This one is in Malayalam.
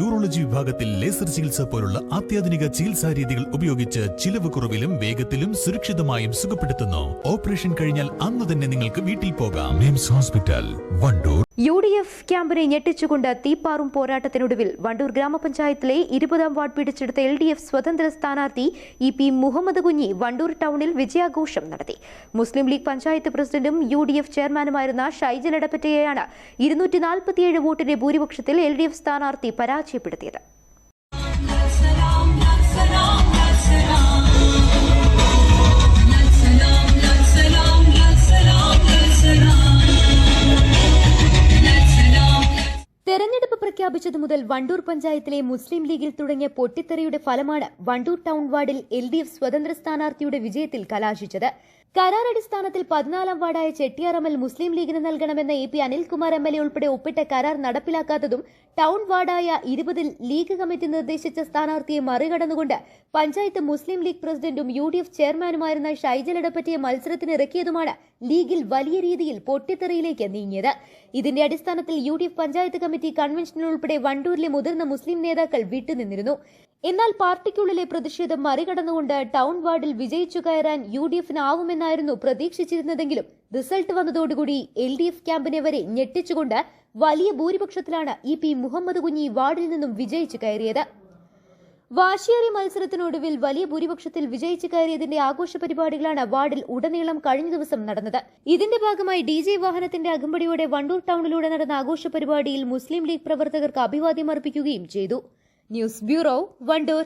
യൂറോളജി വിഭാഗത്തിൽ ലേസർ ചികിത്സ പോലുള്ള അത്യാധുനിക ചികിത്സാ രീതികൾ ഉപയോഗിച്ച് ചിലവ് കുറവിലും വേഗത്തിലും സുരക്ഷിതമായും സുഖപ്പെടുത്തുന്നു. ഓപ്പറേഷൻ കഴിഞ്ഞാൽ അന്ന് തന്നെ നിങ്ങൾക്ക് വീട്ടിൽ പോകാം. Hospital Wandoor U D F ക്യാമ്പിനെ ഞെട്ടിച്ചുകൊണ്ട് തീപ്പാറും പോരാട്ടത്തിനൊടുവിൽ വണ്ടൂർ ഗ്രാമപഞ്ചായത്തിലെ ഇരുപതാം വാർഡ് പിടിച്ചെടുത്ത എൽ ഡി എഫ് സ്വതന്ത്ര സ്ഥാനാർത്ഥി ഇ പി മുഹമ്മദ് കുഞ്ഞി വണ്ടൂർ ടൗണിൽ വിജയാഘോഷം നടത്തി. മുസ്ലിം ലീഗ് പഞ്ചായത്ത് പ്രസിഡന്റും യു ഡി എഫ് ചെയർമാനുമായിരുന്ന ഷൈജൽ എടപ്പറ്റയെയാണ് ഇരുന്നൂറ്റി നാൽപ്പത്തിയേഴ് വോട്ടിന്റെ ഭൂരിപക്ഷത്തിൽ എൽ ഡി എഫ് സ്ഥാനാർത്ഥി പരാജയപ്പെടുത്തിയത്. പ്രഖ്യാപിച്ചതു മുതൽ വണ്ടൂർ പഞ്ചായത്തിലെ മുസ്ലിം ലീഗിൽ തുടങ്ങിയ പൊട്ടിത്തെറിയുടെ ഫലമാണ് വണ്ടൂർ ടൗൺ വാർഡിൽ എൽ ഡി എഫ് സ്വതന്ത്ര സ്ഥാനാർത്ഥിയുടെ വിജയത്തിൽ കലാശിച്ചത്. കരാർ അടിസ്ഥാനത്തിൽ പതിനാലാം വാർഡായ ചെട്ടിയാറമ്മൽ മുസ്ലിം ലീഗിന് നൽകണമെന്ന A P Anilkumar M L A ഉൾപ്പെടെ ഒപ്പിട്ട കരാർ നടപ്പിലാക്കാത്തതും ടൗൺ വാർഡായ ഇരുപതിൽ ലീഗ് കമ്മിറ്റി നിർദ്ദേശിച്ച സ്ഥാനാർത്ഥിയെ മറികടന്നുകൊണ്ട് പഞ്ചായത്ത് മുസ്ലിം ലീഗ് പ്രസിഡന്റും യു ഡി എഫ് ചെയർമാനുമായിരുന്ന ഷൈജൽ ഇടപ്പറ്റിയ മത്സരത്തിന് ഇറക്കിയതുമാണ് ലീഗിൽ വലിയ രീതിയിൽ പൊട്ടിത്തെറിയിലേക്ക് നീങ്ങിയത്. ഇതിന്റെ അടിസ്ഥാനത്തിൽ U D F panchayat committee കൺവെൻഷനിൽ ഉൾപ്പെടെ വണ്ടൂരിലെ മുതിർന്ന മുസ്ലിം നേതാക്കൾ വിട്ടുനിന്നിരുന്നു. എന്നാൽ പാർട്ടിക്കുള്ളിലെ പ്രതിഷേധം മറികടന്നുകൊണ്ട് ടൗൺ വാർഡിൽ വിജയിച്ചു കയറാൻ യു ഡി എഫിനാവുമെന്നായിരുന്നു പ്രതീക്ഷിച്ചിരുന്നതെങ്കിലും റിസൾട്ട് വന്നതോടുകൂടി എൽ ഡി എഫ് ക്യാമ്പിനെ വരെ ഞെട്ടിച്ചുകൊണ്ട് വലിയ ഭൂരിപക്ഷത്തിലാണ് ഇ പി മുഹമ്മദ് കുഞ്ഞി വാർഡിൽ നിന്നും വിജയിച്ചു കയറിയത്. വാശിയേറിയ മത്സരത്തിനൊടുവിൽ വലിയ ഭൂരിപക്ഷത്തിൽ വിജയിച്ചു കയറിയതിന്റെ ആഘോഷ പരിപാടികളാണ് വാർഡിൽ ഉടനീളം കഴിഞ്ഞ ദിവസം നടന്നത്. ഇതിന്റെ ഭാഗമായി ഡി ജെ വാഹനത്തിന്റെ അകമ്പടിയോടെ വണ്ടൂർ ടൗണിലൂടെ നടന്ന ആഘോഷ പരിപാടിയിൽ മുസ്ലിം ലീഗ് പ്രവർത്തകർക്ക് അഭിവാദ്യം അർപ്പിക്കുകയും ചെയ്തു. News bureau Wandoor.